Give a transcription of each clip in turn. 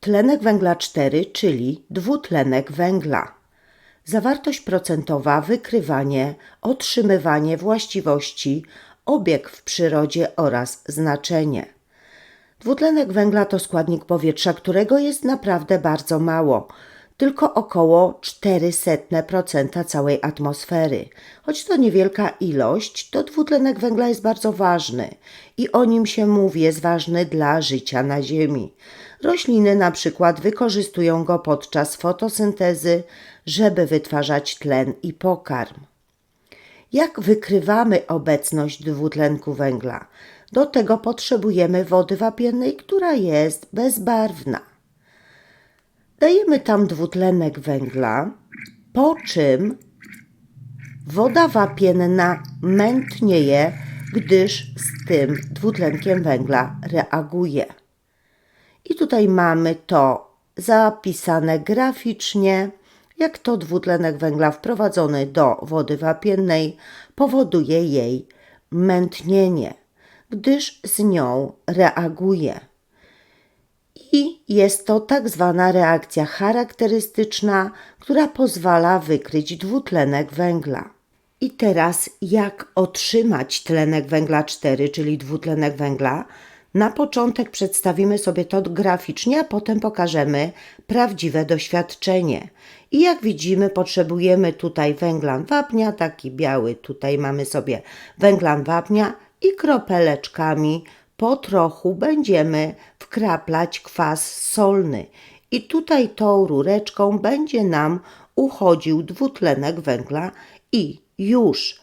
Tlenek węgla 4, czyli dwutlenek węgla. Zawartość procentowa, wykrywanie, otrzymywanie właściwości, obieg w przyrodzie oraz znaczenie. Dwutlenek węgla to składnik powietrza, którego jest naprawdę bardzo mało, tylko około 0,04% całej atmosfery. Choć to niewielka ilość, to dwutlenek węgla jest bardzo ważny i o nim się mówi, jest ważny dla życia na Ziemi. Rośliny na przykład wykorzystują go podczas fotosyntezy, żeby wytwarzać tlen i pokarm. Jak wykrywamy obecność dwutlenku węgla? Do tego potrzebujemy wody wapiennej, która jest bezbarwna. Dajemy tam dwutlenek węgla, po czym woda wapienna mętnieje, gdyż z tym dwutlenkiem węgla reaguje. I tutaj mamy to zapisane graficznie, jak to dwutlenek węgla wprowadzony do wody wapiennej powoduje jej mętnienie, gdyż z nią reaguje. I jest to tak zwana reakcja charakterystyczna, która pozwala wykryć dwutlenek węgla. I teraz jak otrzymać tlenek węgla 4, czyli dwutlenek węgla? Na początek przedstawimy sobie to graficznie, a potem pokażemy prawdziwe doświadczenie. I jak widzimy, potrzebujemy tutaj węglan wapnia, taki biały, tutaj mamy sobie węglan wapnia i kropeleczkami po trochu będziemy wkraplać kwas solny. I tutaj tą rureczką będzie nam uchodził dwutlenek węgla i już.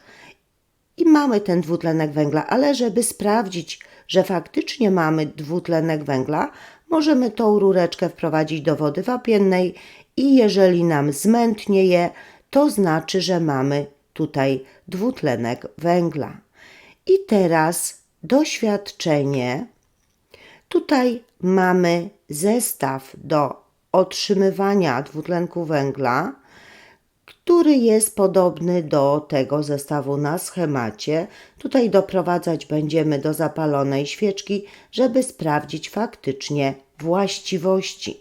I mamy ten dwutlenek węgla, ale żeby sprawdzić, że faktycznie mamy dwutlenek węgla, możemy tą rureczkę wprowadzić do wody wapiennej i jeżeli nam zmętnieje, to znaczy, że mamy tutaj dwutlenek węgla. I teraz doświadczenie. Tutaj mamy zestaw do otrzymywania dwutlenku węgla który jest podobny do tego zestawu na schemacie. Tutaj doprowadzać będziemy do zapalonej świeczki, żeby sprawdzić faktycznie właściwości.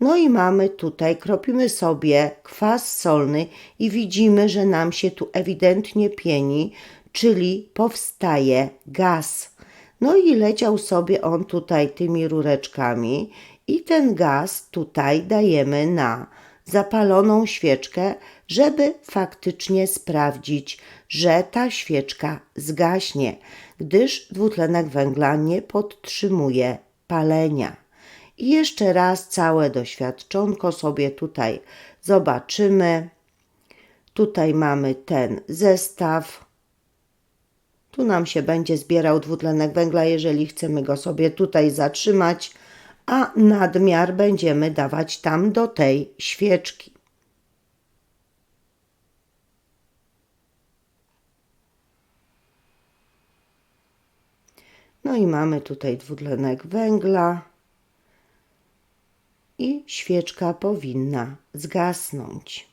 No i mamy tutaj, kropimy sobie kwas solny i widzimy, że nam się tu ewidentnie pieni, czyli powstaje gaz. No i leciał sobie on tutaj tymi rureczkami i ten gaz tutaj dajemy na zapaloną świeczkę, żeby faktycznie sprawdzić, że ta świeczka zgaśnie, gdyż dwutlenek węgla nie podtrzymuje palenia. I jeszcze raz całe doświadczonko sobie tutaj zobaczymy. Tutaj mamy ten zestaw. Tu nam się będzie zbierał dwutlenek węgla, jeżeli chcemy go sobie tutaj zatrzymać, a nadmiar będziemy dawać tam do tej świeczki. No i mamy tutaj dwutlenek węgla i świeczka powinna zgasnąć.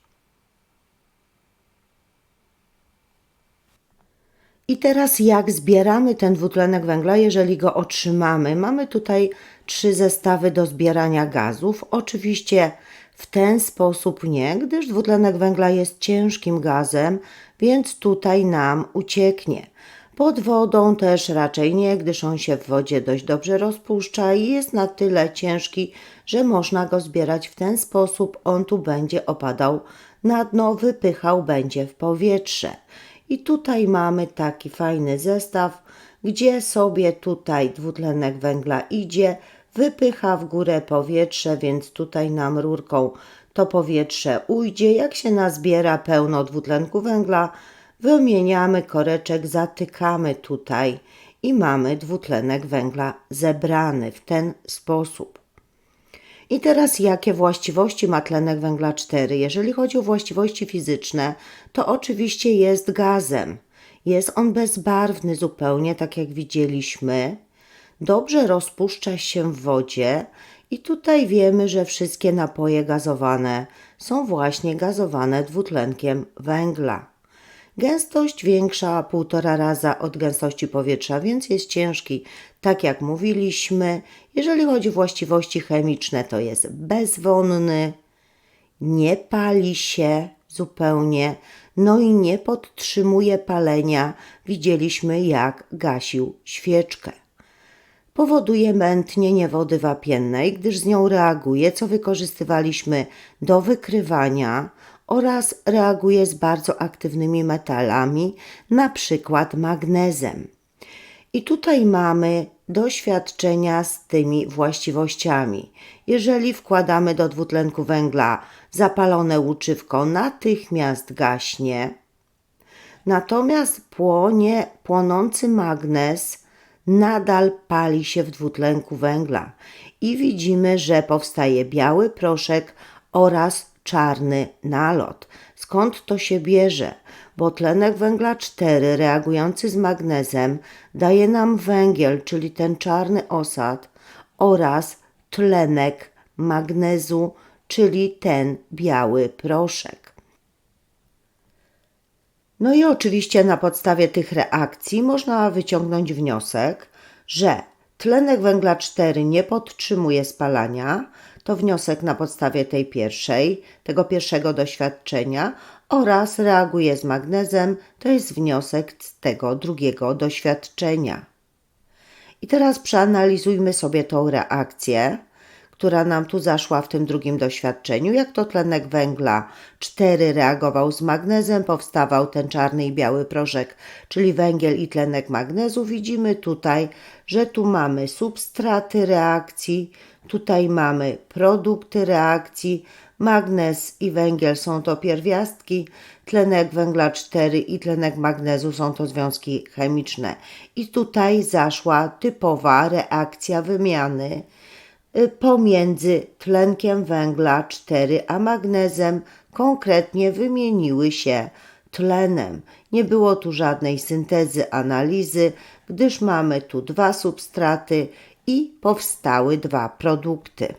I teraz jak zbieramy ten dwutlenek węgla, jeżeli go otrzymamy? Mamy tutaj trzy zestawy do zbierania gazów. Oczywiście w ten sposób nie, gdyż dwutlenek węgla jest ciężkim gazem, więc tutaj nam ucieknie. Pod wodą też raczej nie, gdyż on się w wodzie dość dobrze rozpuszcza i jest na tyle ciężki, że można go zbierać w ten sposób. On tu będzie opadał na dno, wypychał będzie w powietrze. I tutaj mamy taki fajny zestaw, gdzie sobie tutaj dwutlenek węgla idzie, wypycha w górę powietrze, więc tutaj nam rurką to powietrze ujdzie. Jak się nazbiera pełno dwutlenku węgla, wymieniamy koreczek, zatykamy tutaj i mamy dwutlenek węgla zebrany w ten sposób. I teraz jakie właściwości ma tlenek węgla 4? Jeżeli chodzi o właściwości fizyczne, to oczywiście jest gazem. Jest on bezbarwny zupełnie, tak jak widzieliśmy. Dobrze rozpuszcza się w wodzie i tutaj wiemy, że wszystkie napoje gazowane są właśnie gazowane dwutlenkiem węgla. Gęstość większa półtora raza od gęstości powietrza, więc jest ciężki, tak jak mówiliśmy. Jeżeli chodzi o właściwości chemiczne, to jest bezwonny, nie pali się zupełnie, no i nie podtrzymuje palenia. Widzieliśmy, jak gasił świeczkę. Powoduje mętnienie wody wapiennej, gdyż z nią reaguje, co wykorzystywaliśmy do wykrywania oraz reaguje z bardzo aktywnymi metalami, na przykład magnezem. I tutaj mamy doświadczenia z tymi właściwościami. Jeżeli wkładamy do dwutlenku węgla zapalone łuczywko, natychmiast gaśnie. Natomiast płonie, płonący magnez nadal pali się w dwutlenku węgla i widzimy, że powstaje biały proszek oraz czarny nalot. Skąd to się bierze? Bo tlenek węgla 4 reagujący z magnezem daje nam węgiel, czyli ten czarny osad oraz tlenek magnezu, czyli ten biały proszek. No i oczywiście na podstawie tych reakcji można wyciągnąć wniosek, że tlenek węgla 4 nie podtrzymuje spalania, to wniosek na podstawie tej pierwszej, tego pierwszego doświadczenia oraz reaguje z magnezem, to jest wniosek z tego drugiego doświadczenia. I teraz przeanalizujmy sobie tą reakcję która nam tu zaszła w tym drugim doświadczeniu, jak to tlenek węgla 4 reagował z magnezem, powstawał ten czarny i biały proszek, czyli węgiel i tlenek magnezu. Widzimy tutaj, że tu mamy substraty reakcji, tutaj mamy produkty reakcji, Magnez i węgiel są to pierwiastki, tlenek węgla 4 i tlenek magnezu są to związki chemiczne. I tutaj zaszła typowa reakcja wymiany pomiędzy tlenkiem węgla 4 a magnezem konkretnie wymieniły się tlenem. Nie było tu żadnej syntezy analizy, gdyż mamy tu dwa substraty i powstały dwa produkty.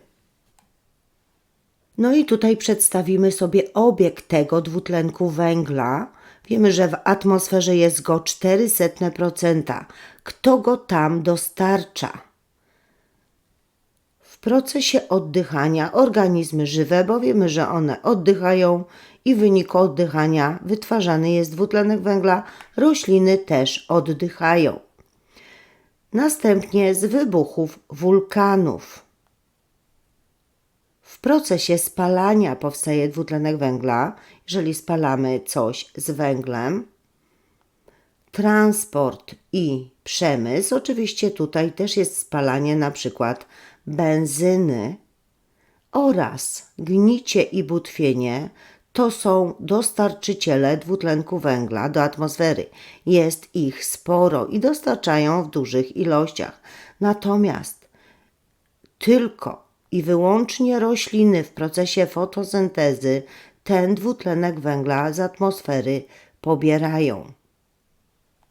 No i tutaj przedstawimy sobie obieg tego dwutlenku węgla. Wiemy, że w atmosferze jest go 0,04%. Kto go tam dostarcza? Procesie oddychania organizmy żywe, bo wiemy, że one oddychają i w wyniku oddychania wytwarzany jest dwutlenek węgla, rośliny też oddychają. Następnie z wybuchów wulkanów. W procesie spalania powstaje dwutlenek węgla, jeżeli spalamy coś z węglem. Transport i przemysł, oczywiście tutaj też jest spalanie na przykład benzyny oraz gnicie i butwienie to są dostarczyciele dwutlenku węgla do atmosfery. Jest ich sporo i dostarczają w dużych ilościach. Natomiast tylko i wyłącznie rośliny w procesie fotosyntezy ten dwutlenek węgla z atmosfery pobierają.